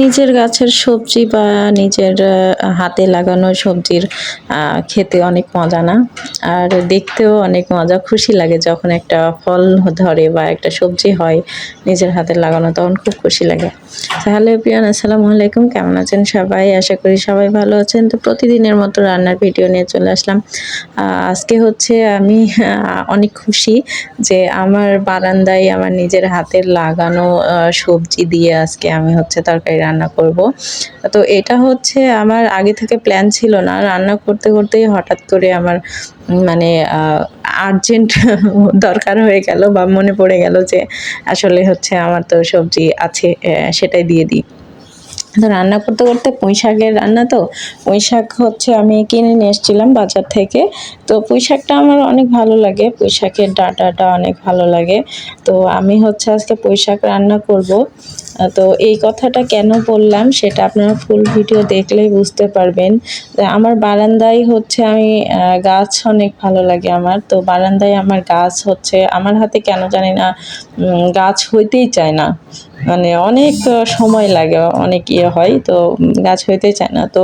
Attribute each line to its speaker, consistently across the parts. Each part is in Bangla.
Speaker 1: নিজের গাছের সবজি বা নিজের হাতে লাগানো সবজির খেতে অনেক মজা না? আর দেখতেও অনেক মজা, খুশি লাগে যখন একটা ফল ধরে বা একটা সবজি হয় নিজের হাতে লাগানো, তখন খুব খুশি লাগে। তাহলে প্রিয়ান আসসালামু আলাইকুম, কেমন আছেন সবাই? আশা করি সবাই ভালো আছেন। তো প্রতিদিনের মতো রান্নার ভিডিও নিয়ে চলে আসলাম। আজকে হচ্ছে আমি অনেক খুশি যে আমার বারান্দায় আমার নিজের হাতের লাগানো সবজি দিয়ে আজকে আমি হচ্ছে তরকারি রান্না করব। তো এটা হচ্ছে আমার আগে থেকে প্ল্যান ছিল না রান্না করতে করতেই হঠাৎ করে আমার মানে আর্জেন্ট দরকার হয়ে গেল বা মনে পড়ে গেল যে আসলে হচ্ছে আমার তো সবজি আছে সেটাই দিয়ে দিই। তো রান্না করতে করতে পুঁই শাকের রান্না তো, পুঁই শাক হচ্ছে আমি কিনে নিয়ে এসেছিলাম বাজার থেকে। তো পুঁই শাকটা আমার অনেক ভালো লাগে, পুঁই শাকের ডাঁটাটা অনেক ভালো লাগে। তো আমি হচ্ছে আজকে পুঁই শাক রান্না করব। তো এই কথাটা কেন বললাম সেটা আপনারা ফুল ভিডিও দেখলেই বুঝতে পারবেন। আমার বারান্দায় হচ্ছে আমি গাছ অনেক ভালো লাগে আমার। তো বারান্দায় আমার গাছ হচ্ছে, আমার হাতে কেন জানি না গাছ হইতেই চায় না। মানে অনেক সময় লাগে, অনেক ইয়ে হয়, তো গাছ হইতে চায় না। তো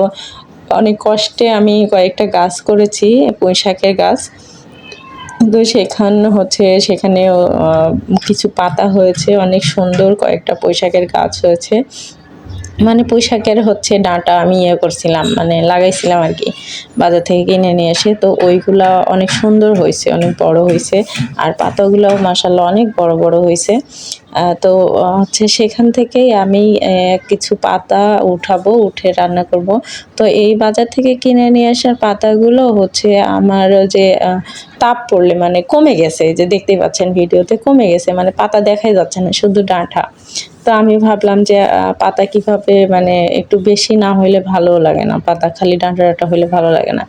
Speaker 1: অনেক কষ্টে আমি কয়েকটা গাছ করেছি পুঁই শাকের গাছ। তো সেখান হচ্ছে সেখানেও কিছু পাতা হয়েছে অনেক সুন্দর কয়েকটা পোশাকের গাছ হয়েছে। মানে পোশাকের হচ্ছে ডাঁটা আমি ইয়ে করছিলাম মানে লাগাইছিলাম আর কি। বাজার থেকে কিনে নিয়ে এসে তো ওইগুলা অনেক সুন্দর হয়েছে অনেক বড় হয়েছে আর পাতাগুলোও মাসাল্লাহ অনেক বড় বড় হয়েছে তো হচ্ছে সেখান থেকেই আমি কিছু পাতা উঠাবো, উঠে রান্না করব। তো এই বাজার থেকে কিনে নিয়ে আসার পাতাগুলো হচ্ছে আমার যে তাপ পড়লে মানে কমে গেছে। যে দেখতেই পাচ্ছেন ভিডিওতে কমে গেছে মানে পাতা দেখাই যাচ্ছে না, শুধু ডাঁটা। তো আমি ভাবলাম যে পাতা কীভাবে মানে একটু বেশি না হইলে ভালো লাগে না, পাতা খালি ডাঁটা ডাঁটা হইলে ভালো লাগে না।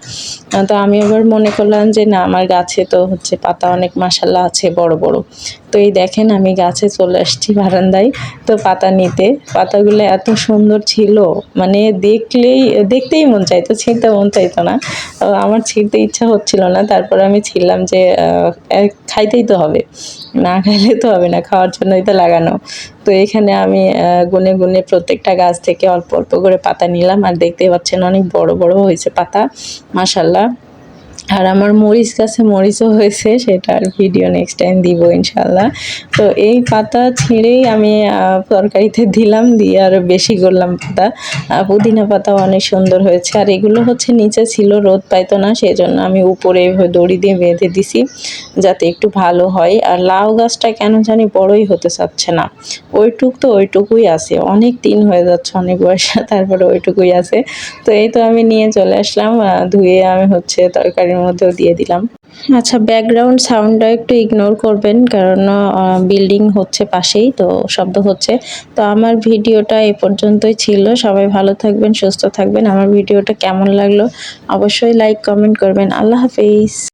Speaker 1: তো আমি আবার মনে করলাম যে, না, আমার গাছে তো হচ্ছে পাতা অনেক মাসাল্লাহ আছে, বড় বড়। তো এই দেখেন আমি গাছে চলে আসছি বারান্দায়। তো পাতা নিতে। পাতাগুলো এত সুন্দর ছিল। মানে দেখলেই, দেখতেই মন চাইতো, ছিঁড়তে মন চাইতো না। আমার ছিঁড়তে ইচ্ছা হচ্ছিল না। তারপর আমি ছিলাম যে খাইতেই তো হবে। না খাইলে তো হবে না, খাওয়ার জন্যই তো লাগানো। তো এখানে আমি গুনে গুনে প্রত্যেকটা গাছ থেকে অল্প অল্প করে পাতা নিলাম। আর দেখতে পাচ্ছেন অনেক বড় বড় হয়েছে পাতা। মাসাল্লাহ আর আমার মরিচ গাছে মরিচও হয়েছে সেটার ভিডিও নেক্সট টাইম দিব ইনশাল্লাহ তো এই পাতা ছিঁড়েই আমি তরকারিতে দিলাম, দিয়ে আরও বেশি করলাম পাতা। পুদিনা পাতাও অনেক সুন্দর হয়েছে। আর এগুলো হচ্ছে নিচে ছিল, রোদ পাইতো না সেই জন্য আমি উপরে দড়ি দিয়ে বেঁধে দিছি, যাতে একটু ভালো হয়। আর লাউ গাছটা কেন জানি বড়ই হতে চাচ্ছে না। ওইটুক তো ওইটুকুই আছে। অনেক দিন হয়ে যাচ্ছে, অনেক বয়স, তারপরে ওইটুকুই আছে। তো এই তো আমি নিয়ে চলে আসলাম ধুয়ে আমি হচ্ছে তরকারির মধ্যেও দিয়ে দিলাম। আচ্ছা ব্যাকগ্রাউন্ড সাউন্ডটা একটু ইগনোর করবেন, কারণ বিল্ডিং হচ্ছে পাশেই, তো শব্দ হচ্ছে। তো আমার ভিডিওটা এ পর্যন্তই ছিল। সবাই ভালো থাকবেন, সুস্থ থাকবেন। আমার ভিডিওটা কেমন লাগল অবশ্যই লাইক কমেন্ট করবেন। আল্লাহ হাফেজ।